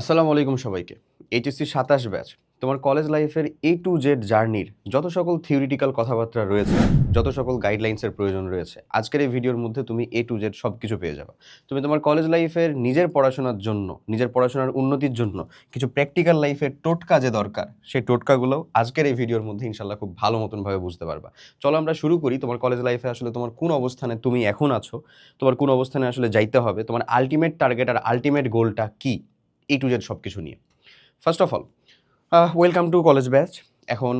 আসসালামু আলাইকুম সবাইকে। এইচএসসি সাতাশ ব্যাচ। তোমার কলেজ লাইফের এ টু জেড জার্নির যত সকল থিওরিটিক্যাল কথাবার্তা রয়েছে, যত সকল গাইডলাইন্সের প্রয়োজন রয়েছে, আজকের এই ভিডিওর মধ্যে তুমি এ টু জেড সব কিছু পেয়ে যাবে। তুমি তোমার কলেজ লাইফের নিজের পড়াশোনার জন্য, নিজের পড়াশোনার উন্নতির জন্য কিছু প্র্যাকটিক্যাল লাইফের টোটকা যে দরকার, সেই টোটকাগুলো আজকের এই ভিডিওর মধ্যে ইনশাল্লাহ খুব ভালো মতনভাবে বুঝতে পারবা। চলো আমরা শুরু করি, তোমার কলেজ লাইফে আসলে তোমার কোন অবস্থানে তুমি এখন আছো, তোমার কোন অবস্থানে আসলে যাইতে হবে, তোমার আলটিমেট টার্গেট আর আলটিমেট গোলটা কী? এ টু জেড সব কিছু নিয়ে first of all welcome to college batch এখন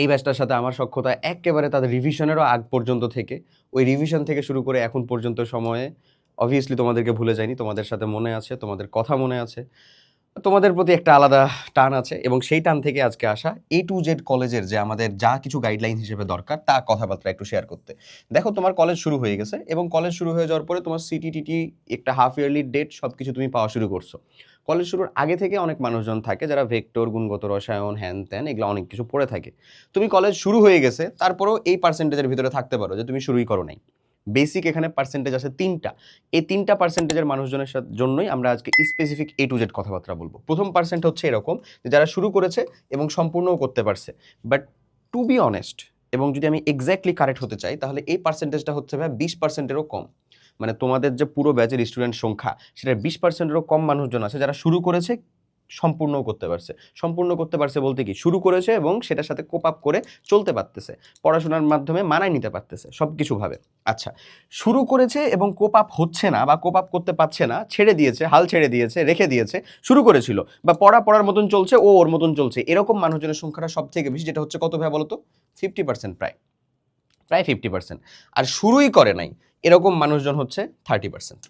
এই ব্যাচটার সাথে আমার সক্ষতা একেবারে তাদের রিভিশনেরও আগ পর্যন্ত থেকে। ওই রিভিশন থেকে শুরু করে এখন পর্যন্ত সময়ে অবভিয়াসলি তোমাদেরকে ভুলে যায়নি তোমাদের সাথে মনে আছে, তোমাদের কথা মনে আছে। তোমাদের প্রতি একটা আলাদা টান আছে এবং সেই টান থেকে আজকে আসা এ টু জেড কলেজের যে আমাদের যা কিছু গাইডলাইন হিসেবে দরকার, তা কথাবার্তা একটু শেয়ার করতে। দেখো, তোমার কলেজ শুরু হয়ে গেছে এবং কলেজ শুরু হয়ে যাওয়ার পরে তোমার সিটিটিটি একটা হাফ ইয়ারলি ডেট সব কিছু তুমি পাওয়া শুরু করছ। কলেজ শুরুর আগে থেকে অনেক মানুষজন থাকে যারা ভেক্টর গুণগত রসায়ন, হ্যান ত্যান এগুলো অনেক কিছু পড়ে থাকে। তুমি কলেজ শুরু হয়ে গেছে, তারপরেও এই পার্সেন্টেজের ভিতরে থাকতে পারো যে তুমি শুরুই করো নাই। বেসিক এখানে পার্সেন্টেজ আছে তিনটা। এই তিনটা পার্সেন্টেজের মানুষজনের সাথে, জন্যই আমরা আজকে স্পেসিফিক এ টু জেড কথাবার্তা বলব। প্রথম পার্সেন্ট হচ্ছে এরকম যে যারা শুরু করেছে এবং সম্পূর্ণও করতে পারছে। বাট টু বি অনেস্ট এবং যদি আমি এক্স্যাক্টলি কারেক্ট হতে চাই, তাহলে এই পার্সেন্টেজটা হচ্ছে ভাই বিশ পার্সেন্টেরও কম। মানে তোমাদের যে পুরো ব্যাচের স্টুডেন্ট সংখ্যা সেটা বিশ পার্সেন্টেরও কম মানুষজন আছে যারা শুরু করেছে সম্পূর্ণও করতে পারছে। সম্পূর্ণ করতে পারছে বলতে কি? শুরু করেছে এবং সেটার সাথে কোপ আপ করে চলতে পারতেছে। পড়াশোনার মাধ্যমে মানায় নিতে পারতেছে সব কিছুভাবে আচ্ছা শুরু করেছে এবং কোপ আপ হচ্ছে না বা কোপ আপ করতে পারছে না, ছেড়ে দিয়েছে, হাল ছেড়ে দিয়েছে, রেখে দিয়েছে, শুরু করেছিল বা পড়া পড়ার মতন চলছে, ও ওর মতন চলছে। এরকম মানুষজনের সংখ্যাটা সব থেকে বেশি, যেটা হচ্ছে কত ভাই বলো তো ফিফটি পার্সেন্ট প্রায়। প্রায় ফিফটি পার্সেন্ট আর শুরুই করে নাই। এরকম মানুষজন হচ্ছে থার্টি পার্সেন্ট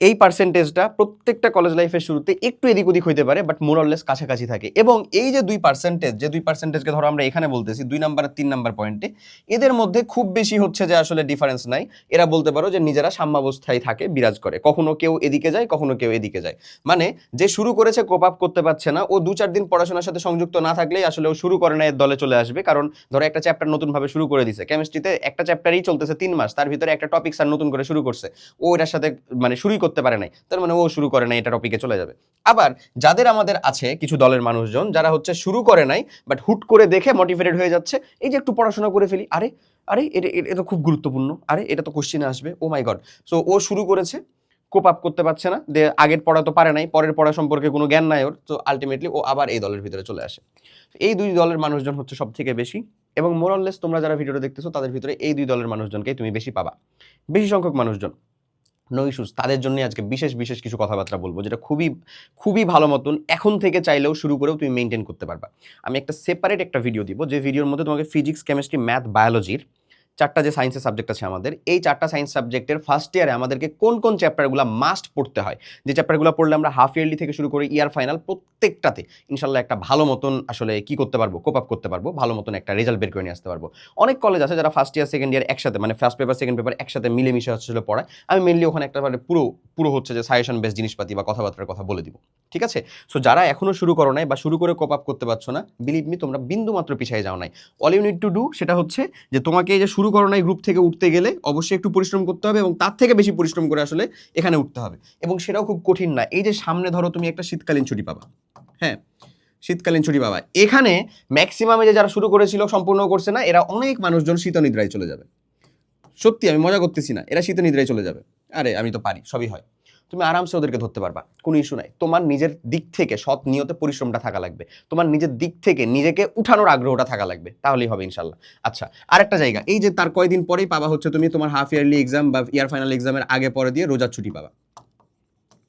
এই পার্সেন্টেজটা প্রত্যেকটা কলেজ লাইফের শুরুতে একটু এদিক ওদিক হইতে পারে বাট মোরাললেস কাছাকাছি থাকে। এবং এই যে দুই পার্সেন্টেজ যে দুই পার্সেন্টেজকে ধরো আমরা এখানে বলতেছি, দুই নাম্বার আর তিন নাম্বার পয়েন্টে এদের মধ্যে খুব বেশি হচ্ছে যে আসলে ডিফারেন্স নাই। এরা বলতে পারো যে নিজেরা সাম্যাবস্থায় থাকে, বিরাজ করে। কখনো কেউ এদিকে যায়, কখনো কেউ এদিকে যায়। মানে যে শুরু করেছে কোপ আপ করতে পারছে না, ও দু চার দিন পড়াশোনার সাথে সংযুক্ত না থাকলেই আসলে ও শুরু করে না এর দলে চলে আসবে। কারণ ধরো একটা চ্যাপ্টার নতুনভাবে শুরু করে দিছে কেমিস্ট্রিতে একটা চ্যাপ্টারই চলতেছে তিন মাস, তার ভিতরে একটা টপিক স্যার নতুন করে শুরু করছে। ও এটার সাথে মানে শুরুই করতে পারে নাই। তার মানে ও শুরু করে নাই, এটা টপিকে চলে যাবে। আবার যাদের আমাদের আছে কিছু দলের মানুষজন, যারা হচ্ছে শুরু করে নাই বাট হুট করে দেখে মোটিভেটেড হয়ে যাচ্ছে, এই যে একটু পড়াশোনা করে ফেলি, আরে আরে, এটা, এটা- খুব গুরুত্বপূর্ণ, আরে, এটা তো কোশ্চিনে আসবে ও মাই গড সো ও শুরু করেছে কোপ আপ করতে পারছে না, দে, আগের পড়া তো পারে নাই, পরের পড়া সম্পর্কে কোনো জ্ঞান নাই ওর তো আলটিমেটলি ও আবার এই দলের ভিতরে চলে আসে। এই দুই দলের মানুষজন হচ্ছে সব থেকে বেশি, এবং মোরাললেস তোমরা যারা ভিডিওটা দেখতেছো, তাদের ভিতরে এই দুই দলের মানুষজনকেই তুমি বেশি পাবা। বেশি সংখ্যক মানুষজন। নো ইস্যুস তাদের জন্য আজকে বিশেষ বিশেষ কিছু কথাবার্তা বলব, যেটা খুবই খুবই ভালো মতন এখন থেকে চাইলেও শুরু করেও তুমি মেনটেন করতে পারবা। আমি একটা সেপারেট একটা ভিডিও দিব, যে ভিডিওর মধ্যে তোমাকে ফিজিক্স কেমিস্ট্রি ম্যাথ বায়োলজির চারটা যে সায়েন্সের সাবজেক্ট আছে আমাদের, এই চারটা সায়েন্স সাবজেক্টের ফার্স্ট ইয়ারে আমাদেরকে কোন কোন চ্যাপ্টারগুলো মাস্ট পড়তে হয়? যে চ্যাপ্টারগুলো পড়লে আমরা হাফ ইয়ারলি থেকে শুরু করে ইয়ার ফাইনাল প্রত্যেকটাতে ইনশাল্লাহ একটা ভালো মতন আসলে কি করতে পারব কোপ আপ করতে পারব, ভালো মতন একটা রেজাল্ট বের করে নিয়ে আসতে পারব। অনেক কলেজ আছে যারা ফার্স্ট ইয়ার সেকেন্ড ইয়ার একসাথে মানে ফার্স্ট পেপার সেকেন্ড পেপার একসাথে মিলেমিশে হচ্ছিল পড়ায়। আমি মেনলি ওখানে একটা মানে পুরো পুরো হচ্ছে যে সাজেশন বেস জিনিসপাতি বা কথাবার্তার কথা বলে দিব, ঠিক আছে? সো যারা এখনও শুরু করো নাই বা শুরু করে কোপ আপ করতে পারছ না বিলিভ মি তোমরা বিন্দু মাত্র পিছিয়ে যাও নাই। All you need to do সেটা হচ্ছে যে তোমাকে এই যে শুরু করো নাই গ্রুপ থেকে উঠতে গেলে অবশ্যই একটু পরিশ্রম করতে হবে এবং তার থেকে বেশি পরিশ্রম করে আসলে এখানে উঠতে হবে। এবং সেটাও খুব কঠিন না। এই যে সামনে ধরো তুমি একটা শীতকালীন ছুটি পাবা। হ্যাঁ শীতকালীন ছুটি পাবা। এখানে ম্যাক্সিমামে যে যারা শুরু করেছিল, সম্পূর্ণ করছে না, এরা অনেক মানুষজন শীত নিদ্রায় চলে যাবে। সত্যি আমি মজা করতেছি না। এরা শীত নিদ্রায় চলে যাবে। আরে, আমি তো পারি, সবই হয়। তুমি আরামসে ওদেরকে ধরতে পারবা, কোনো ইস্যু নাই। তোমার নিজের দিক থেকে সৎ নিয়তে পরিশ্রমটা থাকা লাগবে। তোমার নিজের দিক থেকে নিজেকে উঠানোর আগ্রহটা থাকা লাগবে, তাহলেই হবে ইনশাল্লাহ। আচ্ছা আরেকটা জায়গা, এই যে তার কয়দিন পরেই পাবা হচ্ছে তুমি তোমার হাফ ইয়ারলি এক্সাম বা ইয়ার ফাইনাল এক্সামের আগে পরে দিয়ে রোজার ছুটি পাবা।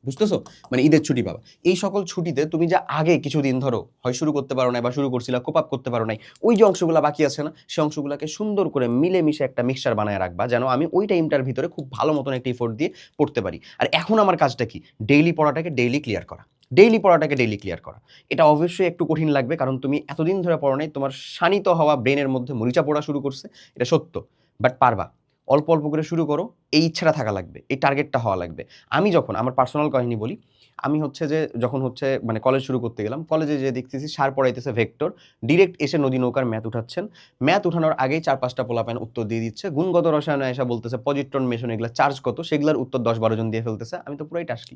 বুঝতেছো? মানে ঈদের ছুটি পাবা। এই সকল ছুটিতে তুমি যা আগে কিছুদিন ধরো, হয় শুরু করতে পারো নাই বা শুরু করছিলা কোপ আপ করতে পারো নাই, ওই যে অংশগুলো বাকি আছে না সেই অংশগুলোকে সুন্দর করে মিলেমিশে একটা মিক্সচার বানায় রাখবা, যেন আমি ওই টাইমটার ভিতরে খুব ভালো মতন একটা ইফোর্ট দিয়ে পড়তে পারি। আর এখন আমার কাজটা কি? ডেইলি পড়াটাকে ডেইলি ক্লিয়ার করা। ডেইলি পড়াটাকে ডেইলি ক্লিয়ার করা। এটা অবশ্যই একটু কঠিন লাগবে, কারণ তুমি এতদিন ধরে পড়ো নাই, তোমার শানিত হওয়া ব্রেনের মধ্যে মরিচা পড়া শুরু করছে, এটা সত্য। বাট পারবা। অল্প অল্প করে শুরু করো, এই ইচ্ছাটা থাকা লাগবে, এই টার্গেটটা হওয়া লাগবে। আমি যখন, আমার পার্সোনাল কাহিনী বলি, আমি হচ্ছে যে যখন হচ্ছে মানে কলেজ শুরু করতে গেলাম কলেজে যে দেখতেছি সার পড়াইতেছে ভেক্টর ডিরেক্ট এসে নদী নৌকার ম্যাথ উঠাচ্ছেন। ম্যাথ উঠানোর আগেই চার পাঁচটা পোলাপান উত্তর দিয়ে দিচ্ছে। গুণগত রসায়নে এসে বলতেছে, পজিট্রন, মেশন এগুলো চার্জ কত? সেগুলোর উত্তর দশ বারো জন দিয়ে ফেলতেছে। আমি তো পুরাই টাসকি।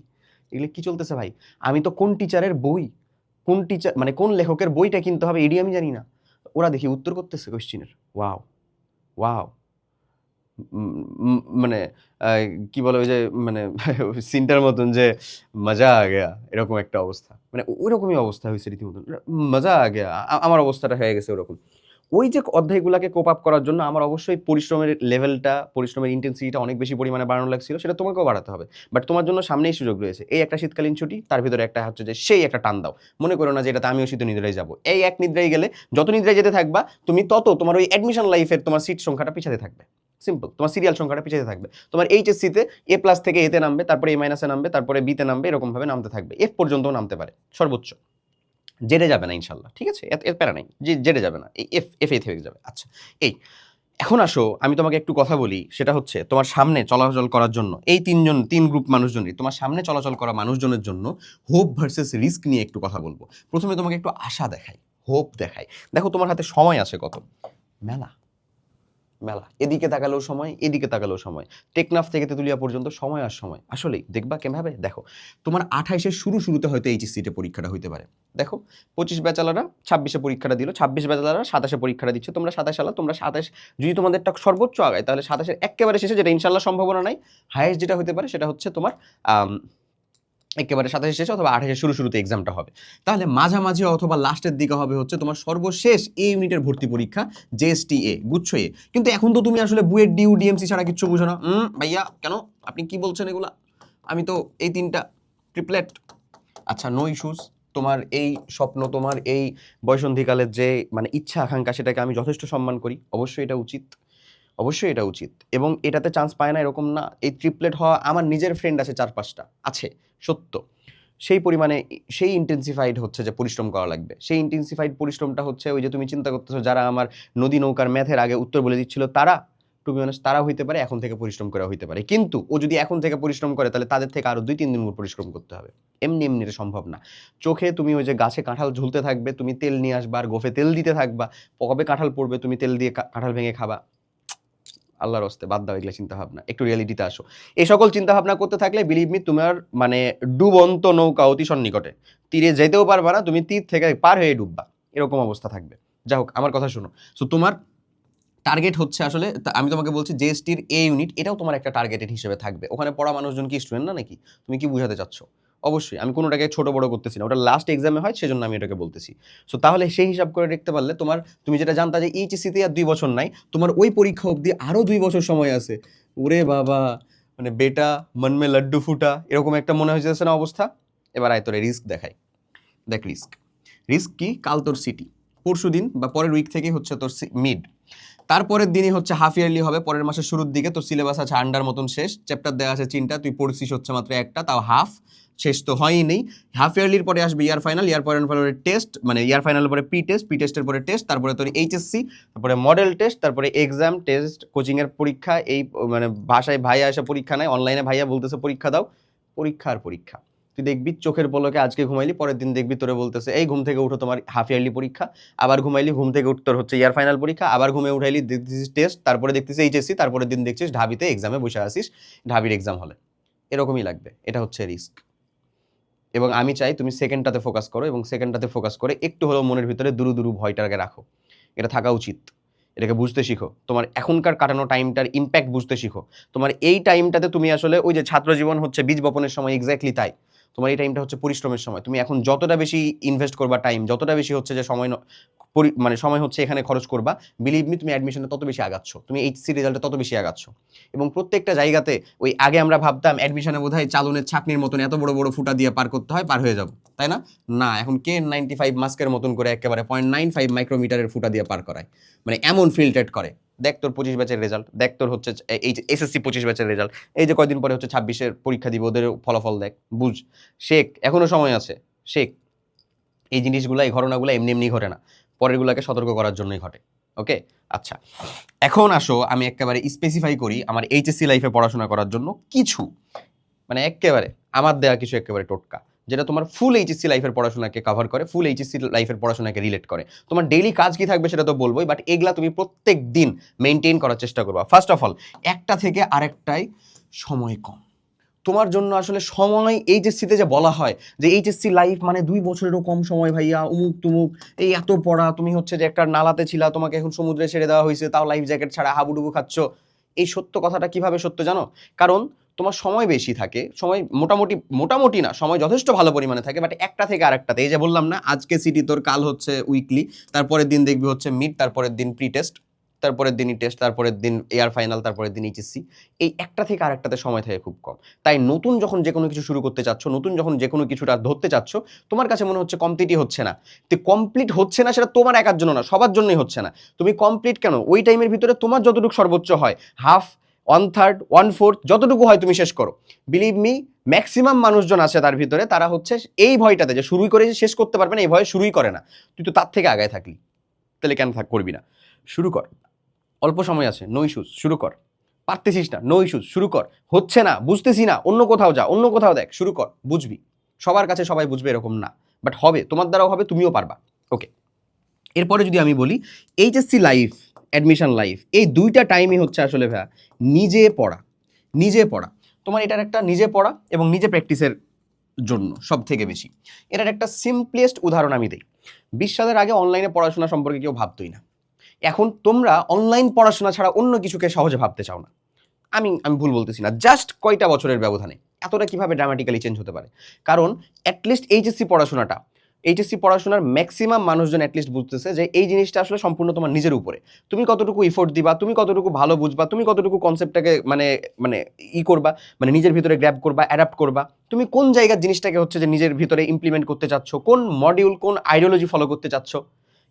এগুলো কি চলতেছে ভাই? আমি তো কোন টিচারের বই, কোন টিচার মানে কোন লেখকের বইটা কিনতে হবে এডি আমি জানি না। ওরা দেখি উত্তর করতেছে কোশ্চিনের ওয়াও ওয়াও মানে কি বলে ওই যে মানে সিনটার মতন যে, মজা আ গেয়া এরকম একটা অবস্থা। মানে ওইরকমই অবস্থা হয়েছে রীতিমতন। মজা আ গেয়া আমার অবস্থাটা হয়ে গেছে ওরকম। ওই যে অধ্যায়গুলোকে কোপ আপ করার জন্য আমার অবশ্যই পরিশ্রমের লেভেলটা পরিশ্রমের ইন্টেন্সিটিটা অনেক বেশি পরিমাণে বাড়ানো লাগছিল, সেটা তোমাকেও বাড়াতে হবে। বাট তোমার জন্য সামনেই সুযোগ রয়েছে। এই একটা শীতকালীন ছুটি, তার ভিতরে একটা হচ্ছে যে, সেই একটা টান দাও। মনে করো না যে, এটাতে আমিও শীত নিদ্রায় যাব। এই এক নিদ্রায় গেলে, যত নিদ্রায় যেতে থাকবা, তুমি তত তোমার ওই অ্যাডমিশন লাইফের তোমার সিট সংখ্যাটা পিছাতে থাকবে। সিম্পল তোমার সিরিয়াল সংখ্যাটা পিছাতে থাকবে। তোমার এইচএসসিতে এ প্লাস থেকে এতে নামবে, তারপরে এ মাইনাসে নামবে, তারপরে বিতে নামবে, এরকমভাবে নামতে থাকবে। এফ পর্যন্তও নামতে পারে, সর্বোচ্চ। জেডে যাবে না, ইনশাল্লাহ, ঠিক আছে? এর- প্যারা নাই। যে জেডে যাবে না এফ এফ এ থেকে যাবে। আচ্ছা এই, এখন আসো, আমি তোমাকে একটু কথা বলি, সেটা হচ্ছে তোমার সামনে চলাচল করার জন্য, এই তিনজন, তিন গ্রুপ মানুষজনই, তোমার সামনে চলাচল করা মানুষজনের জন্য হোপ ভার্সেস রিস্ক নিয়ে একটু কথা বলব। প্রথমে তোমাকে একটু আশা দেখাই হোপ দেখাই। দেখো, তোমার হাতে সময় আছে কত? মেলা। মেলা এদিকে তাকালেও সময়, এদিকে তাকালেও সময়। টেকনাফ থেকে তেতুলিয়া পর্যন্ত সময় আর সময়। আসলেই দেখবা কেমভাবে দেখো, তোমার আঠাইশের শুরু শুরুতে হয়তো এইচএসসিতে পরীক্ষাটা হইতে পারে। দেখো, পঁচিশ ব্যাচালাররা ছাব্বিশে পরীক্ষাটা দিল, ছাব্বিশ ব্যাচালাররা সাতাশে পরীক্ষাটা দিচ্ছে। তোমরা সাতাশ সালা তোমরা সাতাশ, যদি তোমাদেরটা সর্বোচ্চ আগায়, তাহলে সাতাশের একেবারে শেষে যেটা ইনশাল্লাহ সম্ভাবনা নাই হায়েস্ট যেটা হতে পারে সেটা হচ্ছে তোমার একেবারে সাতাশে শেষে অথবা আঠাশের শুরু শুরুতে এক্সামটা হবে। তাহলে মাঝামাঝি অথবা লাস্টের দিকে হবে হচ্ছে তোমার সর্বশেষ এ ইউনিটের ভর্তি পরীক্ষা জেএসটি এ গুচ্ছ এ কিন্তু এখন তো তুমি আসলে বুয়েট ডিউ ডিএমসি ছাড়া কিচ্ছু বুঝো না। ভাইয়া, কেন? আপনি কি বলছেন এগুলা? আমি তো এই তিনটা ট্রিপলেট আচ্ছা নো ইস্যুস তোমার এই স্বপ্ন, তোমার এই বয়সন্ধিকালের যে মানে ইচ্ছা, আকাঙ্ক্ষা, সেটাকে আমি যথেষ্ট সম্মান করি। অবশ্যই এটা উচিত। অবশ্যই এটা উচিত। এবং এটাতে চান্স পায় না এরকম না। এই ট্রিপলেট হওয়া আমার নিজের ফ্রেন্ড আছে চার পাঁচটা আছে, সত্য। সেই পরিমাণে সেই ইন্টেন্সিফাইড হচ্ছে যে পরিশ্রম করা লাগবে। সেই ইন্টেন্সিফাইড পরিশ্রমটা হচ্ছে ওই যে তুমি চিন্তা করতেছো যারা আমার নদী নৌকার ম্যাথের আগে উত্তর বলে দিচ্ছিল, তারা টু বি অনেস্ট তারা হইতে পারে, এখন থেকে পরিশ্রম করা হইতে পারে। কিন্তু ও যদি এখন থেকে পরিশ্রম করে, তাহলে তাদের থেকে আরও দুই তিন দিন পরিশ্রম করতে হবে। এমনি এমনি এটা সম্ভব না। চোখে তুমি ওই যে গাছে কাঁঠাল ঝুলতে থাকবে, তুমি তেল নিয়ে আসবা আর গোফে তেল দিতে থাকবা। কবে কাঁঠাল পড়বে, তুমি তেল দিয়ে কাঁঠাল ভেঙে খাবা। আল্লাহর হস্তে, বাদ দাও এগুলো চিন্তা ভাবনা একটু রিয়েলিটিতে আসো। এই সকল চিন্তা ভাবনা করতে থাকলে বিলিভ মি তোমার মানে ডুবন্ত নৌকা অতি সন্নিকটে। তীরে যেতেও পারবা না, তুমি তীর থেকে পার হয়ে ডুববা। এরকম অবস্থা থাকবে। যাই হোক, আমার কথা শোনো। সো তোমার টার্গেট হচ্ছে আসলে আমি তোমাকে বলছি জিএসটির এ ইউনিট এটাও তোমার একটা টার্গেটেড হিসেবে থাকবে। ওখানে পড়া মানুষজন কি স্টুডেন্ট না নাকি? তুমি কি বুঝাতে চাচ্ছ? অবশ্যই, আমি কোনোটাকে ছোট বড় করতেছি না। ওটা লাস্ট এক্সামে হয়, সেজন্য আমি এটাকে বলতেছি। সো তাহলে সেই হিসাব করে দেখতে পারলে তোমার, তুমি যেটা জানতা যে এইচএসসিতে আর দুই বছর নাই, তোমার ওই পরীক্ষা অবধি আরও দুই বছর সময় আছে। ওরে বাবা মানে বেটা, মনমে লাড্ডু ফুটা, এরকম একটা মনে হয়ে যাচ্ছে না অবস্থা? এবার আয়, তোরে রিস্ক দেখাই। দেখ রিস্ক রিস্ক কি? কাল তোর সিটি পরশু দিন বা পরের উইক থেকে হচ্ছে তোর মিড তারপরের দিনই হচ্ছে হাফ ইয়ারলি হবে, পরের মাসের শুরুর দিকে। তো সিলেবাস আছে আন্ডার মতন শেষ। চ্যাপ্টার দেওয়া আছে চিন্তা তুই পড়ছিস হচ্ছে মাত্র একটা, তাও হাফ শেষ তো হয়ই নেই। হাফ ইয়ারলির পরে আসবে ইয়ার ফাইনাল ইয়ার পরে পরে টেস্ট মানে ইয়ার ফাইনালের পরে পি টেস্ট পি টেস্টের পরে টেস্ট তারপরে তোর এইচএসসি তারপরে মডেল টেস্ট তারপরে এক্সাম টেস্ট কোচিংয়ের পরীক্ষা, এই মানে ভাষায় ভাইয়া এসে পরীক্ষা নেয় অনলাইনে ভাইয়া বলতেছে পরীক্ষা দাও। পরীক্ষা আর পরীক্ষা। তুই দেখবি চোখের পলকে আজকে ঘুমাইলি, পরের দিন দেখবি তোরে বলতেছে, এই ঘুম থেকে উঠো তোমার হাফ ইয়ারলি পরীক্ষা। আবার ঘুমাইলি, ঘুম থেকে উঠ, তোর হচ্ছে ইয়ার ফাইনাল পরীক্ষা। আবার ঘুমে উঠাইলি দেখতেছিস টেস্ট তারপরে দেখতেছিস এইচএসসি তারপরের দিন দেখছিস ঢাবিতে এক্সামে বসে আসিস ঢাবির এক্সাম হলে এরকমই লাগবে, এটা হচ্ছে রিস্ক এবং আমি চাই তুমি সেকেন্ডটাতে ফোকাস করো এবং সেকেন্ডটাতে ফোকাস করে একটু হলেও মনের ভিতরে দুরু দুরু ভয়টাকে রাখো। এটা থাকা উচিত। এটাকে বুঝতে শিখো। তোমার এখনকার কাটানো টাইমটার ইম্প্যাক্ট বুঝতে শিখো। তোমার এই টাইমটাতে তুমি আসলে ওই যে ছাত্র জীবন হচ্ছে, বীজ বপনের সময় এক্স্যাক্টলি তাই। তোমার এই টাইমটা হচ্ছে পরিশ্রমের সময়। তুমি এখন যতটা বেশি ইনভেস্ট করবা টাইম যতটা বেশি হচ্ছে যে সময় মানে সময় হচ্ছে এখানে খরচ করবা বিলিভ মি তুমি অ্যাডমিশনে তত বেশি আগাচ্ছ। তুমি এইচসি রেজাল্টে তত বেশি আগাচ্ছ। এবং প্রত্যেকটা জায়গাতে ওই আগে আমরা ভাবতাম অ্যাডমিশনে বোধহয় চালনের ছাকনির মতন এত বড় বড় ফুটা দিয়ে পার করতে হয়, পার হয়ে যাব। তাই না? না, এখন কে নাইনটি ফাইভ মাস্কের মতন করে একেবারে পয়েন্ট নাইন ফাইভ মাইক্রোমিটারের ফুটা দিয়ে পার করায়। মানে এমন ফিল্টারেট করে। দেখ তোর পঁচিশ ব্যাচের রেজাল্ট দেখ তোর হচ্ছে এই যে এসএসসি পঁচিশ ব্যাচের রেজাল্ট এই যে কয়দিন পরে হচ্ছে ছাব্বিশের পরীক্ষা দিব, ওদের ফলাফল দেখ, বুঝ। শেখ এখনও সময় আছে। শেখ, এই জিনিসগুলো, এই ঘটনাগুলো এমনি এমনি ঘটে না। পরেরগুলোকে সতর্ক করার জন্যই ঘটে। ওকে? আচ্ছা। এখন আসো, আমি একেবারে স্পেসিফাই করি আমার এইচএসসি লাইফে পড়াশোনা করার জন্য কিছু। মানে একেবারে আমার দেওয়া কিছু একেবারে টোটকা। যেটা তোমার ফুল এইচএসসি লাইফের পড়াশোনাকে কভার করে ফুল এইচএসসি লাইফের পড়াশোনাকে রিলেট করে। তোমার ডেইলি কাজ কি থাকবে সেটা তো বলবোই বাট এগুলা তুমি প্রত্যেক দিন মেনটেন করার চেষ্টা করবা। ফার্স্ট অফ অল একটা থেকে আরেকটাই সময় কম। তোমার জন্য আসলে সময় এইচএসসিতে যে বলা হয়, যে এইচএসসি লাইফ মানে দুই বছরেরও কম সময় ভাইয়া, উমুক তুমুক, এই এত পড়া, তুমি হচ্ছে যে একটা নালাতে ছিলা, তোমাকে এখন সমুদ্রে ছেড়ে দেওয়া হয়েছে তাও লাইফ জ্যাকেট ছাড়া হাবুডুবু খাচ্ছ। এই সত্য কথাটা কীভাবে সত্য জানো? কারণ তোমার সময় বেশি থাকে, সময় মোটামুটি মোটামুটি না, সময় যথেষ্ট ভালো পরিমাণে থাকে বাট একটা থেকে আরেকটাতে, এই যে বললাম না, আজকে সিটি তোর কাল হচ্ছে উইকলি তারপরের দিন দেখবি হচ্ছে মিড তারপরের দিন প্রি টেস্ট তারপরের দিনই টেস্ট তারপরের দিন এয়ার ফাইনাল তারপরের দিন এইচএসসি এই একটা থেকে আরেকটাতে সময় থাকে খুব কম। তাই নতুন যখন যে কোনো কিছু শুরু করতে চাচ্ছ, নতুন যখন যে কোনো কিছুটা ধরতে চাচ্ছ, তোমার কাছে মনে হচ্ছে কমপ্লিটই হচ্ছে না। তো কমপ্লিট হচ্ছে না সেটা তোমার একার জন্য না, সবার জন্যই হচ্ছে না। তুমি কমপ্লিট কেন? ওই টাইমের ভিতরে তোমার যতটুকু সর্বোচ্চ হয় half one third one fourth যতটুকু হয় তুমি শেষ করো। বিলিভ মি ম্যাক্সিমাম মানুষজন আছে তার ভিতরে, তারা হচ্ছে এই ভয়টাতে যে শুরুই করে শেষ করতে পারবে না, এই ভয়ে শুরুই করে না। তুই তো তার থেকে আগায় থাকলি, তাহলে কেন থাক করবি না? শুরু কর। অল্প সময় আছে নো ইস্যুস শুরু কর। পারতেছিস না নো ইস্যুস শুরু কর। হচ্ছে না, বুঝতেছি না, অন্য কোথাও যা, অন্য কোথাও দেখ, শুরু কর, বুঝবি। সবার কাছে সবাই বুঝবে এরকম না বাট হবে, তোমার দ্বারাও হবে, তুমিও পারবা। ওকে এরপরে যদি আমি বলি এইচএসসি লাইফ অ্যাডমিশন লাইফ এই দুইটা টাইমই হচ্ছে আসলে ভাইয়া নিজে পড়া নিজে পড়া। তোমার এটার একটা নিজে পড়া এবং নিজে প্র্যাকটিসের জন্য সব থেকে বেশি। এটার একটা সিম্পলেস্ট উদাহরণ আমি দিই। বিশ সালের আগে অনলাইনে পড়াশোনা সম্পর্কে কেউ ভাবতই না। এখন তোমরা অনলাইন পড়াশোনা ছাড়া অন্য কিছুকে সহজে ভাবতে চাও না। আমি আমি ভুল বলতেছি না। জাস্ট কয়টা বছরের ব্যবধানে। এতটা কীভাবে ড্রামাটিক্যালি চেঞ্জ হতে পারে? কারণ অ্যাটলিস্ট এইচএসসি পড়াশোনাটা এইচএসসি পড়াশোনার ম্যাক্সিমাম মানুষজন অ্যাটলিস্ট বুঝতেছে যে এই জিনিসটা আসলে সম্পূর্ণ তোমার নিজের উপরে। তুমি কতটুকু ইফোর্ট দিবা, তুমি কতটুকু ভালো বুঝবা, তুমি কতটুকু কনসেপ্টটাকে মানে মানে ই করবা মানে নিজের ভিতরে গ্র্যাব করবা অ্যাডাপ্ট করবা, তুমি কোন জায়গার জিনিসটাকে হচ্ছে যে নিজের ভিতরে ইমপ্লিমেন্ট করতে চাচ্ছ, কোন মডিউল কোন আইডিওলজি ফলো করতে চাচ্ছ,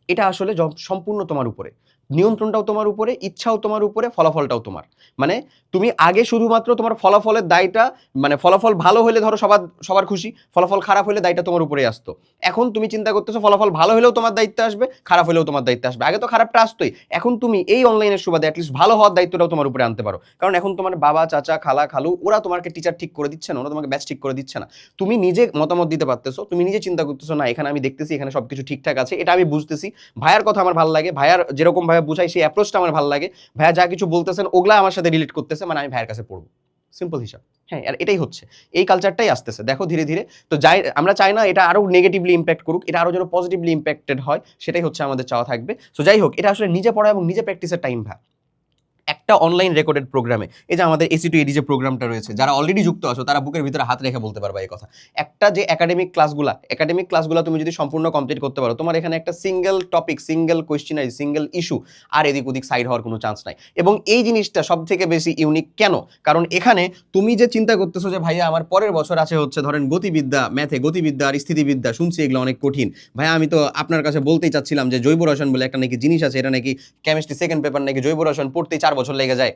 এটা আসলে সম্পূর্ণ তোমার উপরে। নিয়ন্ত্রণটাও তোমার উপরে, ইচ্ছাও তোমার উপরে, ফলাফলটাও তোমার। মানে তুমি আগে শুধুমাত্র তোমার ফলাফলের দায়টা মানে ফলাফল ভালো হলে ধরো সবার সবার খুশি, ফলাফল খারাপ হলে দায়টা তোমার উপরে আসতো। এখন তুমি চিন্তা করতেছো ফলাফল ভালো হলেও তোমার দায়িত্ব আসবে, খারাপ হলেও তোমার দায়িত্ব আসবে। আগে তো খারাপটা আসতোই। এখন তুমি এই অনলাইনের সুবাদে অ্যাটলিস্ট ভালো হওয়ার দায়িত্বটাও তোমার উপরে আনতে পারো। কারণ এখন তোমার বাবা, চাচা, খালা, খালু, ওরা তোমাকে টিচার ঠিক করে দিচ্ছে না, ওরা তোমাকে ব্যাচ ঠিক করে দিচ্ছে না। তুমি নিজে মতামত দিতে পারতেছো, তুমি নিজে চিন্তা করতেছো, না, এখানে আমি দেখতেছি, এখানে সবকিছু ঠিকঠাক আছে, এটা আমি বুঝতেছি। ভাইয়ার কথা আমার ভালো লাগে, ভাইয়ার যেরকম ভাইয়া বুঝাই, সেই অ্যাপ্রোচটা আমার ভালো লাগে। ভাইয়া যা কিছু বলতেছেন, ওগুলা আমার সাথে রিলেট করতেছে মানে আমি ভাইয়ের কাছে পড়ব। সিম্পল হিসাব। হ্যাঁ আর এটাই হচ্ছে। এই কালচারটাই আসতেছে। দেখো ধীরে ধীরে, তো যাই, আমরা চাই না এটা আরও নেগেটিভলি ইম্প্যাক্ট করুক, এটা আরও যেন পজিটিভলি ইম্প্যাক্টেড হয়, সেটাই হচ্ছে আমাদের চাওয়া থাকবে। সো যাই হোক, এটা আসলে নিজে পড়া এবং নিজে প্র্যাকটিসের টাইম ভাই। একটা অনলাইন রেকর্ডেড প্রোগ্রামে এই যে আমাদের এসি টু এডি যে প্রোগ্রামটা রয়েছে, যারা অলরেডি যুক্ত আছো, তারা বুকের ভিতরে হাত রেখে বলতে পারবা এই কথা। একটা যে একাডেমিক ক্লাসগুলা একাডেমিক ক্লাসগুলো তুমি যদি সম্পূর্ণ কমপ্লিট করতে পারো, তোমার এখানে একটা single topic single questionnaire single issue আর এদিক ওদিক সাইড হওয়ার কোনো চান্স নাই। এবং এই জিনিসটা সব থেকে বেশি ইউনিক কেন? কারণ এখানে তুমি যে চিন্তা করতেছো যে, ভাইয়া, আমার পরের বছর আছে হচ্ছে ধরেন গতিবিদ্যা ম্যাথে গতিবিদ্যা আর স্থিতিবিদ্যা, শুনছি এগুলো অনেক কঠিন। ভাইয়া, আমি তো আপনার কাছে বলতেই চাচ্ছিলাম যে, জৈব রসায়ন বলে একটা নাকি জিনিস আছে, এটা নাকি কেমিস্ট্রি সেকেন্ড পেপার নাকি জৈব রসায়ন পড়তেই চার বছর লেগে যায়,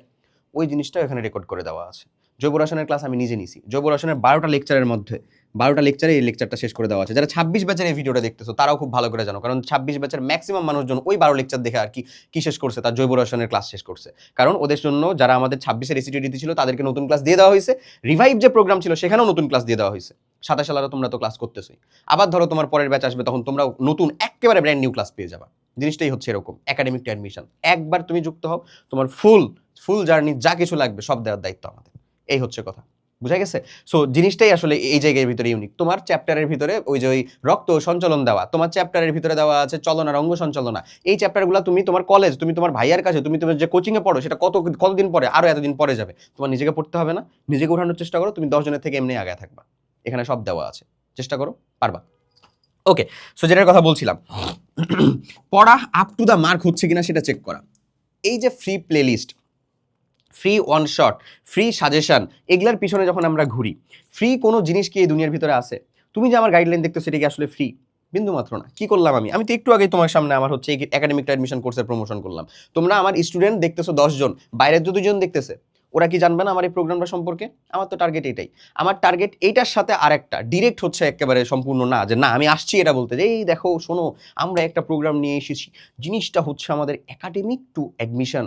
ওই জিনিসটাও এখানে রেকর্ড করে দেওয়া আছে। জৈব রসায়নের ক্লাস আমি নিজে নিছি। জৈব রসায়নের বারোটা লেকচারের মধ্যে, বারোটা লেকচারে এই লেকচারটা শেষ করে দেওয়া আছে। যারা ছাব্বিশ ব্যাচের এই ভিডিওটা দেখতেছো, তারাও খুব ভালো করে জানো। কারণ ছাব্বিশ ব্যাচের ম্যাক্সিমাম মানুষজন ওই বারো লেকচার দেখে আর কি কি শেষ করছে? তার জৈব রসায়নের ক্লাস শেষ করছে। কারণ ওদের জন্য যারা আমাদের ছাব্বিশের এসিটিডি ছিল, তাদেরকে নতুন ক্লাস দিয়ে দেওয়া হয়েছে। রিভাইভ যে প্রোগ্রাম ছিল, সেখানেও নতুন ক্লাস দিয়ে দেওয়া হয়েছে। সাতাশ সালারও তোমরা তো ক্লাস করতেছোই। আবার ধরো তোমার পরের ব্যাচ আসবে, তখন তোমরা নতুন, একেবারে ব্র্যান্ড নিউ ক্লাস পেয়ে যাবা। জিনিসটাই হচ্ছে এরকম একাডেমিক অ্যাডমিশন একবার তুমি যুক্ত হও, তোমার ফুল ফুল জার্নি যা কিছু লাগবে সব দেওয়ার দায়িত্ব আমাদের। এই হচ্ছে কথা। বুঝা গেছে? সো জিনিসটাই আসলে এই জায়গার ভিতরে ইউনিক তোমার চ্যাপ্টারের ভিতরে ওই যে ওই রক্ত সঞ্চালন দেওয়া, তোমার চ্যাপ্টারের ভিতরে দেওয়া আছে চলনা আর অঙ্গ সঞ্চালনা। এই চ্যাপ্টারগুলো তুমি তোমার কলেজ তুমি তোমার ভাইয়ার কাছে, তুমি তোমার যে কোচিংয়ে পড়ো, সেটা কত, কতদিন পরে আরও এতদিন পরে যাবে। তোমার নিজেকে পড়তে হবে না। নিজেকে উঠানোর চেষ্টা করো, তুমি দশজনের থেকে এমনি আগে থাকবা। এখানে সব দেওয়া আছে। চেষ্টা করো, পারবা। ওকে সো যেটার কথা বলছিলাম পড়া আপ টু দ্য মার্ক হচ্ছে কিনা সেটা চেক করা। এই যে free playlist free one shot free suggestion এগুলার পিছনে যখন আমরা ঘুরি ফ্রি কোনো জিনিস কি এই দুনিয়ার ভিতরে আছে? তুমি যে আমার গাইডলাইন দেখতো সেটা কি আসলে ফ্রি বিন্দু মাত্র না। কি করলাম আমি? আমি তো একটু আগে তোমার সামনে আমার হচ্ছে একাডেমিক অ্যাডমিশন কোর্সের প্রমোশন করলাম। তোমরা আমার স্টুডেন্ট দেখতেছো দশজন বাইরের দুজন দেখতেছে। ওরা কি জানবে না আমার এই প্রোগ্রামটা সম্পর্কে? আমার তো টার্গেট এটাই। আমার টার্গেট এইটার সাথে আরেকটা। ডিরেক্ট হচ্ছে একেবারে সম্পূর্ণ না, যে না, আমি আসছি এটা বলতে যে, এই দেখো, শোনো, আমরা একটা প্রোগ্রাম নিয়ে এসেছি। জিনিসটা হচ্ছে আমাদের একাডেমিক টু অ্যাডমিশন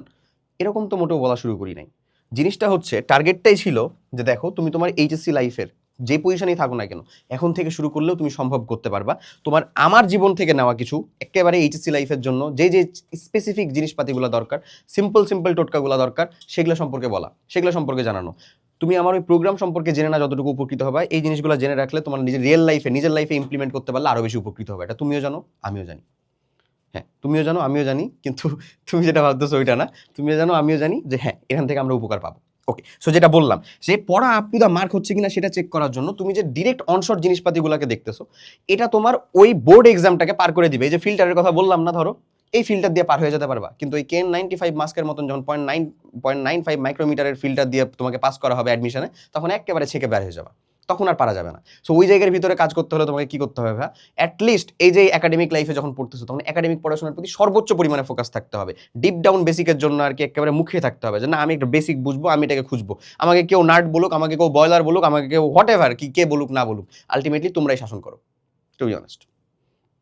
এরকম তো মোটেও বলা শুরু করি নাই। জিনিসটা হচ্ছে টার্গেটটাই ছিল যে, দেখো, তুমি তোমার এইচএসসি লাইফের যে পজিশনেই থাকো না কেন, এখন থেকে শুরু করলেও তুমি সম্ভব করতে পারবা। তোমার আমার জীবন থেকে নেওয়া কিছু, একেবারে এইচএসসি লাইফের জন্য, যে যে স্পেসিফিক জিনিসপাতিগুলো দরকার সিম্পল সিম্পল টোটকাগুলো দরকার, সেগুলো সম্পর্কে বলা, সেগুলো সম্পর্কে জানানো। তুমি আমার ওই প্রোগ্রাম সম্পর্কে জেনে না যতটুকু উপকৃত হবে, এই জিনিসগুলো জেনে রাখলে তোমার নিজের রিয়েল লাইফে নিজের লাইফে ইমপ্লিমেন্ট করতে পারলে আরও বেশি উপকৃত হবে। এটা তুমিও জানো, আমিও জানি। হ্যাঁ তুমিও জানো, আমিও জানি, কিন্তু তুমি যেটা ভাবতেছো ওইটা না। তুমিও জানো, আমিও জানি যে হ্যাঁ এখান থেকে আমরা উপকার পাবো। ওকে সো যেটা বললাম, যে পড়া আপ টু দ্য মার্ক হচ্ছে কিনা সেটা চেক করার জন্য তুমি যে ডিরেক্ট অনশট জিনিসপাতিগুলোকে দেখতেছো, এটা তোমার ওই বোর্ড এক্সামটাকে পার করে দিবে। এই যে ফিল্টারের কথা বললাম না, ধরো, এই ফিল্টার দিয়ে পার হয়ে যেতে পারবা। কিন্তু এই কেন নাইনটি ফাইভ মাস্কের মতন যখন point nine point nine five মাইক্রোমিটারের filter দিয়ে তোমাকে পাস করা হবে অ্যাডমিশনে তখন একেবারে ছেকে বের হয়ে যাবা। তখন আর পারা যাবে না। সো ওই জায়গার ভিতরে কাজ করতে হলে তোমাকে কি করতে হবে ভাই অ্যাটলিস্ট এই যে একাডেমিক লাইফে যখন পড়তেছো, তখন একাডেমিক পড়াশোনার প্রতি সর্বোচ্চ পরিমাণে ফোকাস থাকতে হবে। ডিপ ডাউন বেসিকের জন্য আর কি একেবারে মুখে থাকতে হবে যে, না, আমি একটা বেসিক বুঝব, আমি এটাকে খুঁজবো। আমাকে কেউ নাট বলুক, আমাকে কেউ বয়লার বলুক, আমাকে কেউ হোয়াট এভার কি, কে বলুক, না বলুক আলটিমেটলি তোমরাই শাসন করো টু বি অনেস্ট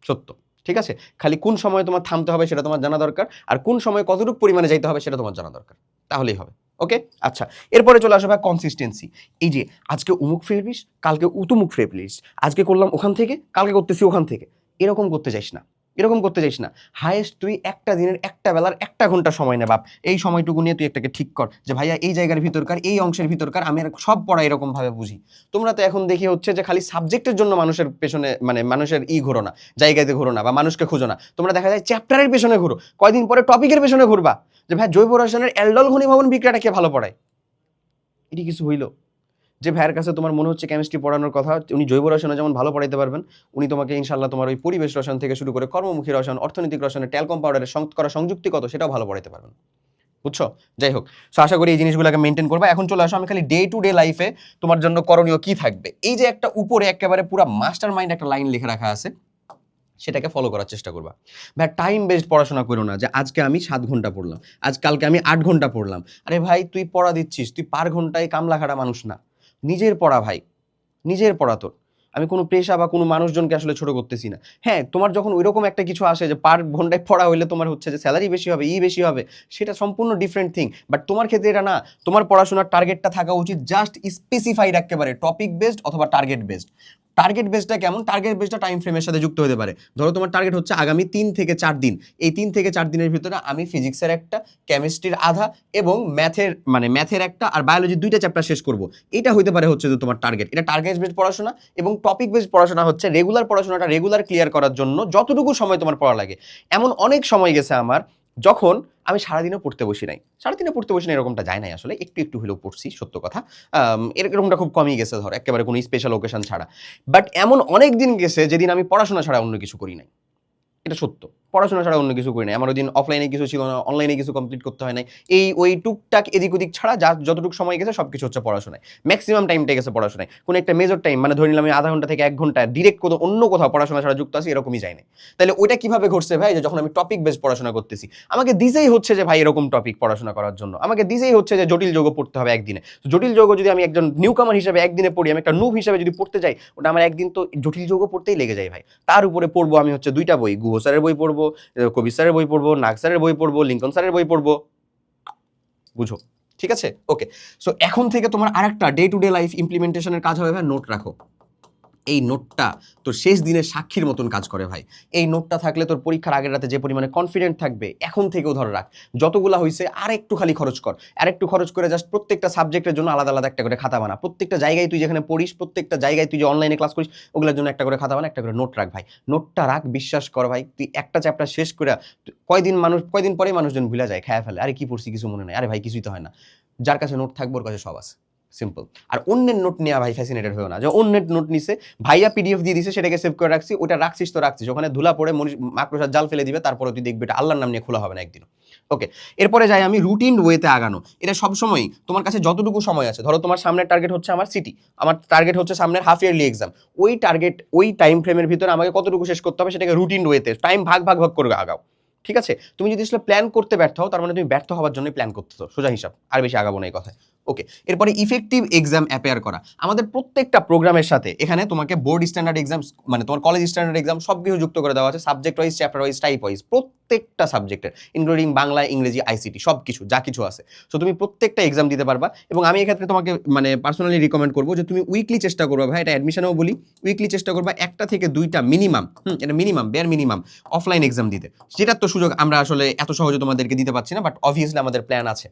সত্য, ঠিক আছে? খালি কোন সময় তোমার থামতে হবে সেটা তোমার জানা দরকার, আর কোন সময় কতটুকু পরিমাণে যাইতে হবে সেটা তোমার জানা দরকার, তাহলেই হবে। ওকে আচ্ছা এরপরে চলে আসবে কনসিস্টেন্সি এই যে, আজকে উমুক ফ্রেপ্লিস কালকে উতুমুক ফ্রেপ্লিস আজকে করলাম ওখান থেকে, কালকে করতেছি ওখান থেকে। এরকম করতে চাইস না। এরকম করতে চাইস না। হায়েস্ট তুই একটা দিনের একটা বেলার একটা ঘণ্টা সময় নে বাপ। এই সময়টুকু নিয়ে তুই একটাকে ঠিক কর যে, ভাইয়া, এই জায়গার ভিতরকার, এই অংশের ভিতরকার, আমি সব পড়া এরকম ভাবে বুঝি। তোমরা তো এখন দেখি হচ্ছে যে, খালি সাবজেক্টের জন্য মানুষের পেছনে মানে মানুষের ই ঘোরো না জায়গাতে ঘোরো না বা মানুষকে খুঁজো না। তোমরা দেখা যায় চ্যাপ্টারের পেছনে ঘুরো। কয়দিন পরে টপিকের পেছনে ঘুরবা। যে ভাই জৈব রসায়নের অ্যালডল ঘনীভবন বিক্রিয়াটা কে ভালো পড়ায়? এটি কিছু হইল। যে ভাইয়ের কাছে তোমার মনে হচ্ছে কেমিস্ট্রি পড়ানোর কথা, উনি জৈব রসায়নে যেমন ভালো পড়াইতে পারবেন, উনি তোমাকে ইনশাল্লাহ তোমার ওই পরিবেশ রসায়ন থেকে শুরু করে কর্মমুখী রসায়ন, অর্থনৈতিক রসায়নে ট্যালকম পাউডারের করা সংযুক্তি কত সেটাও ভালো পড়াইতে পারবেন। বুঝছ? যাই হোক সো আশা করি এই জিনিসগুলোকে মেনটেন করবা। এখন চলে আসো আমি খালি ডে টু ডে লাইফে তোমার জন্য করণীয় কি থাকবে? এই যে একটা উপরে একেবারে পুরো মাস্টার মাইন্ড একটা লাইন লিখে রাখা আছে সেটাকে ফলো করার চেষ্টা করবা। ভাই টাইম বেসড পড়াশোনা করো না যে আজকে আমি সাত ঘণ্টা পড়লাম, আজ কালকে আমি আট ঘণ্টা পড়লাম। আরে ভাই, তুই পড়া দিচ্ছিস, তুই পার ঘন্টায় কামলা খাটা মানুষ না। নিজের পড়া ভাই, নিজের পড়া তোর। আমি কোনো পেশা বা কোনো মানুষজনকে আসলে ছোট করতেছি না। হ্যাঁ তোমার যখন ওইরকম একটা কিছু আসে যে পার ঘন্টায় পড়া হইলে তোমার হচ্ছে যে স্যালারি বেশি হবে, ই বেশি হবে, সেটা সম্পূর্ণ ডিফারেন্ট থিং বাট তোমার ক্ষেত্রে এটা না, তোমার পড়াশোনার টার্গেটটা থাকা উচিত জাস্ট স্পেসিফাইড একেবারে টপিক বেসড অথবা টার্গেট বেসড টার্গেট বেসটা কেমন? টার্গেট বেসটা টাইম ফ্রেমের সাথে যুক্ত হতে পারে। ধরো তোমার টার্গেট হচ্ছে আগামী তিন থেকে চার দিন। এই তিন থেকে চার দিনের ভিতরে আমি ফিজিক্সের একটা কেমিস্ট্রির আধা এবং ম্যাথের মানে ম্যাথের একটা আর বায়োলজির দুইটা চ্যাপ্টার শেষ করব। এটা হইতে পারে হচ্ছে যে তোমার টার্গেট এটা টার্গেট বেসড পড়াশোনা এবং টপিক বেসড পড়াশোনা হচ্ছে রেগুলার পড়াশোনাটা রেগুলার ক্লিয়ার করার জন্য যতটুকু সময় তোমার পড়া লাগে। এমন অনেক সময় গেছে আমার যখন আমি সারাদিনও পড়তে বসি নাই সারাদিনে পড়তে বসি না এরকমটা যায় নাই আসলে, একটু একটু হলেও পড়ছি, সত্য কথা। এরকমটা খুব কমই গেছে ধর, একেবারে কোনো স্পেশাল ওকেশন ছাড়া। বাট এমন অনেক দিন গেছে যেদিন আমি পড়াশোনা ছাড়া অন্য কিছু করি নাই। এটা সত্য। পড়াশোনা ছাড়া অন্য কিছু করি নাই। আমার ওই দিন অফলাইনে কিছু ছিল না অনলাইনে কিছু কমপ্লিট করতে হয় নাই। এই ওই টুকটাক এদিক ওদিক ছাড়া যা যতটুকু সময় গেছে সব কিছু হচ্ছে পড়াশোনায়। ম্যাক্সিমাম টাইমটা গেছে পড়াশোনায়। কোনো একটা মেজর টাইম মানে ধরে নিলাম আমি আধা ঘণ্টা থেকে এক ঘণ্টা ডিরেক্ট কোনো অন্য কোথাও পড়াশোনা ছাড়া যুক্ত আছি, এরকমই যায় না তাহলে ওইটা কীভাবে ঘটছে ভাই? যে যখন আমি টপিক বেস পড়াশোনা করতেছি। আমাকে দিজেই হচ্ছে যে ভাই এরকম টপিক পড়াশোনা করার জন্য। আমাকে দিজেই হচ্ছে যে জটিল যোগ পড়তে হবে একদিনে। জটিল যোগ যদি আমি একজন নিউ কামার হিসেবে একদিনে পড়ি, আমি একটা নুব হিসেবে যদি পড়তে যাই, ওটা আমার একদিন তো জটিল যোগ পড়তেই লেগে যায় ভাই। তার উপরে পড়ব আমি হচ্ছে দুইটা বই গুহ স্যারের বই পড়ব আহ, কবি স্যারের বই পড়ব নাগ স্যারের বই পড়ব লিঙ্কন স্যারের বই পড়ব। বুঝো? ঠিক আছে? ওকে সো এখন থেকে তোমার আরেকটা ডে টু ডে লাইফ ইমপ্লিমেন্টেশনের কাজ হবে নোট রাখো। এই নোটটা তোর শেষ দিনের সাক্ষীর মতন কাজ করে ভাই। এই নোটটা থাকলে তোর পরীক্ষার আগের রাতে যে পরিমাণে কনফিডেন্ট থাকবে, এখন থেকেও ধরে রাখ। যতগুলা হয়েছে আর একটু খালি খরচ কর। আর একটু খরচ করে জাস্ট প্রত্যেকটা সাবজেক্টের জন্য আলাদা আলাদা একটা করে খাতা বানা। প্রত্যেকটা জায়গায় তুই যেখানে পড়িস, প্রত্যেকটা জায়গায় তুই যে অনলাইনে ক্লাস করিস, ওগুলোর জন্য একটা করে খাতা বানা, একটা করে নোট রাখ ভাই। নোটটা রাখ, বিশ্বাস কর ভাই, তুই একটা চ্যাপ্টার শেষ করে কয়দিন মানুষ, কয়দিন পরে মানুষজন ভুলে যায়, খায়া ফেলে। আরে কি পড়ছি, কিছু মনে নেই। আরে ভাই, কিছুই তো হয় না। যার কাছে নোট থাকব, ওর কাছে সব আছে। সিম্পল আর অন্যের নোট নেওয়া ভাই ফ্যাসিনেটেড হয়েও না। যে অন্যের নোট নিছে, ভাইয়া পিডিএফ দিয়ে দিছে, সেটাকে সেভ করে রাখছি, ওটা রাখছিস তো রাখছিস। ওখানে ধুলা পড়ে মনীষ মাকড়সার জাল ফেলে দিবে, তারপরে তুই দেখবি এটা আল্লাহর নাম নিয়ে খোলা হবে না একদিন ওকে এরপরে যাই আমি রুটিন ওয়েতে আগানো। এটা সবসময় তোমার কাছে যতটুকু সময় আছে, ধরো তোমার সামনের টার্গেট হচ্ছে আমার সিটি আমার টার্গেট হচ্ছে সামনের হাফ ইয়ারলি এক্সাম ওই টার্গেট ওই টাইম ফ্রেমের ভিতরে আমাকে কতটুকু শেষ করতে হবে সেটাকে রুটিন ওয়েতে টাইম ভাগ ভাগ ভাগ করে আগাও। ঠিক আছে? তুমি যদি আসলে প্ল্যান করতে ব্যর্থ হও, তার মানে তুমি ব্যর্থ হওয়ার জন্য প্ল্যান করতেছো। সোজা হিসাব, আর বেশি আগাবো না এই কথায়। ওকে এরপরে ইফেক্টিভ এক্সাম অ্যাপেয়ার করা। আমাদের প্রত্যেকটা প্রোগ্রামের সাথে এখানে তোমাকে বোর্ড স্ট্যান্ডার্ড এক্সাম মানে তোমার কলেজ স্ট্যান্ডার্ড এক্সাম সব কিছু যুক্ত করে দেওয়া আছে subject wise chapter wise type wise প্রত্যেকটা সাবজেক্টের ইনক্লুডিং বাংলা, ইংরেজি আইসিটি সব কিছু যা কিছু আছে। সো তুমি প্রত্যেকটা এক্সাম দিতে পারবা এবং আমি এক্ষেত্রে তোমাকে মানে পার্সোনালি রিকমেন্ড করব যে তুমি উইকলি চেষ্টা করবা, ভাই, এটা অ্যাডমিশনেও বলি উইকলি চেষ্টা করবা একটা থেকে দুইটা মিনিমাম হুম, এটা minimum bare minimum offline exam দিতে। যেটার তো সুযোগ আমরা আসলে এত সহজে তোমাদেরকে দিতে পারছি না বাট অবভিয়াসলি আমাদের প্ল্যান আছে।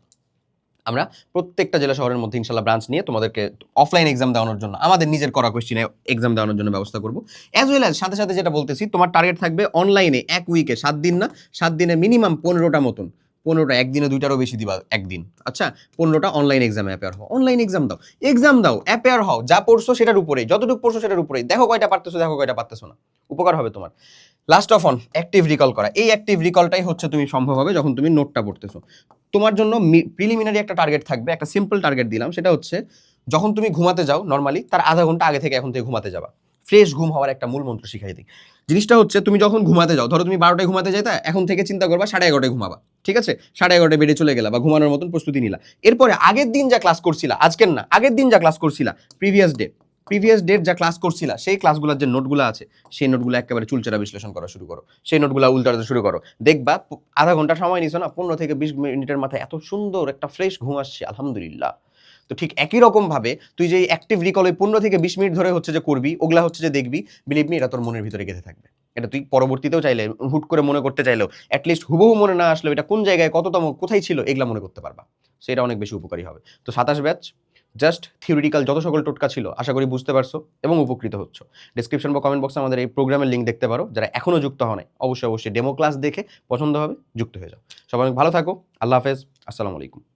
আমরা প্রত্যেকটা জেলা শহরের মধ্যে ইনশাল্লাহ ব্রাঞ্চ নিয়ে তোমাদেরকে অফলাইন এক্সাম দেওয়ানোর জন্য, আমাদের নিজের করা কোয়েশ্চেনে এক্সাম দেওয়ানোর জন্য ব্যবস্থা করব। অ্যাজ ওয়েল অ্যাজ সাথে সাথে যেটা বলতেছি, তোমার টার্গেট থাকবে অনলাইনে এক উইকে সাত দিন না, সাত দিনে মিনিমাম পনেরোটা মতন। পনেরোটা, একদিনে দুইটারও বেশি দিবা একদিন। আচ্ছা পনেরোটা অনলাইন এক্সাম অ্যাপেয়ার হও। অনলাইন এক্সাম দাও। এক্সাম দাও অ্যাপেয়ার হও। যা পড়ছো সেটার উপরেই, যতটুকু পড়ছো সেটার উপরেই। দেখো কয়টা পারতেছো, দেখো কয়টা পারতেছো না। উপকার হবে তোমার। Last of on active recall করা। এই অ্যাক্টিভ রিকলটাই হচ্ছে তুমি সম্ভব হবে যখন তুমি নোটটা পড়তেছো। তোমার জন্য প্রিলিমিনারি একটা টার্গেট থাকবে, একটা সিম্পল টার্গেট দিলাম, সেটা হচ্ছে যখন তুমি ঘুমাতে যাও নর্মালি তার আধা ঘণ্টা আগে থেকে এখন থেকে ঘুমাতে যাবা। ফ্রেশ ঘুম হওয়ার একটা মূল মন্ত্র শিখাই দিই। জিনিসটা হচ্ছে তুমি যখন ঘুমাতে যাও, ধরো তুমি বারোটায় ঘুমাতে যাইতা এখন থেকে চিন্তা করবা সাড়ে এগারোটায় ঘুমাবা, ঠিক আছে? সাড়ে এগারোটায় বেডে চলে গেলা বা ঘুমানোর মতন প্রস্তুতি নিলা। এরপরে আগের দিন যা ক্লাস করছিলা, আজকের না, আগের দিন যা ক্লাস করছিলা প্রিভিয়াস ডে প্রিভিয়াস ডেট যা ক্লাস করছিলা, সেই ক্লাসগুলোর যে নোটগুলো আছে, সেই নোটগুলো একেবারে চুলচেরা বিশ্লেষণ করা শুরু করো। সেই নোটগুলো উল্টাতে শুরু করো। দেখবা আধা ঘণ্টা সময় নিছো না, পনেরো থেকে বিশ মিনিটের মাথায় এত সুন্দর একটা ফ্রেশ ঘুম আসছে, আলহামদুলিল্লাহ। তো ঠিক একই রকম ভাবে তুই যে অ্যাক্টিভ রিকল ওই পনেরো থেকে বিশ মিনিট ধরে হচ্ছে যে করবি, ওগুলা হচ্ছে যে দেখবি বিলিভ মি এটা তোর মনের ভিতরে গেঁথে থাকবে। এটা তুই পরবর্তীতেও চাইলে, হুট করে মনে করতে চাইলেও অ্যাটলিস্ট হুবহু মনে না আসলেও এটা কোন জায়গায়, কততম, কোথায় ছিল, এগুলা মনে করতে পারবা। সেটা অনেক বেশি উপকারী হবে। তো সাতাশ ব্যাচ জাস্ট থিওরিটিক্যাল যত সকল টোটকা ছিল, আশা করি বুঝতে পারছ এবং উপকৃত হচ্ছ। ডিসক্রিপশন বা কমেন্ট বক্সে আমাদের এই প্রোগ্রামের লিঙ্ক দেখতে পারো। যারা এখনও যুক্ত হয় অবশ্যই অবশ্যই ডেমো ক্লাস দেখে পছন্দ হবে, যুক্ত হয়ে যাও। সবাই ভালো থাকো। আল্লাহ হাফেজ। আসসালামু আলাইকুম।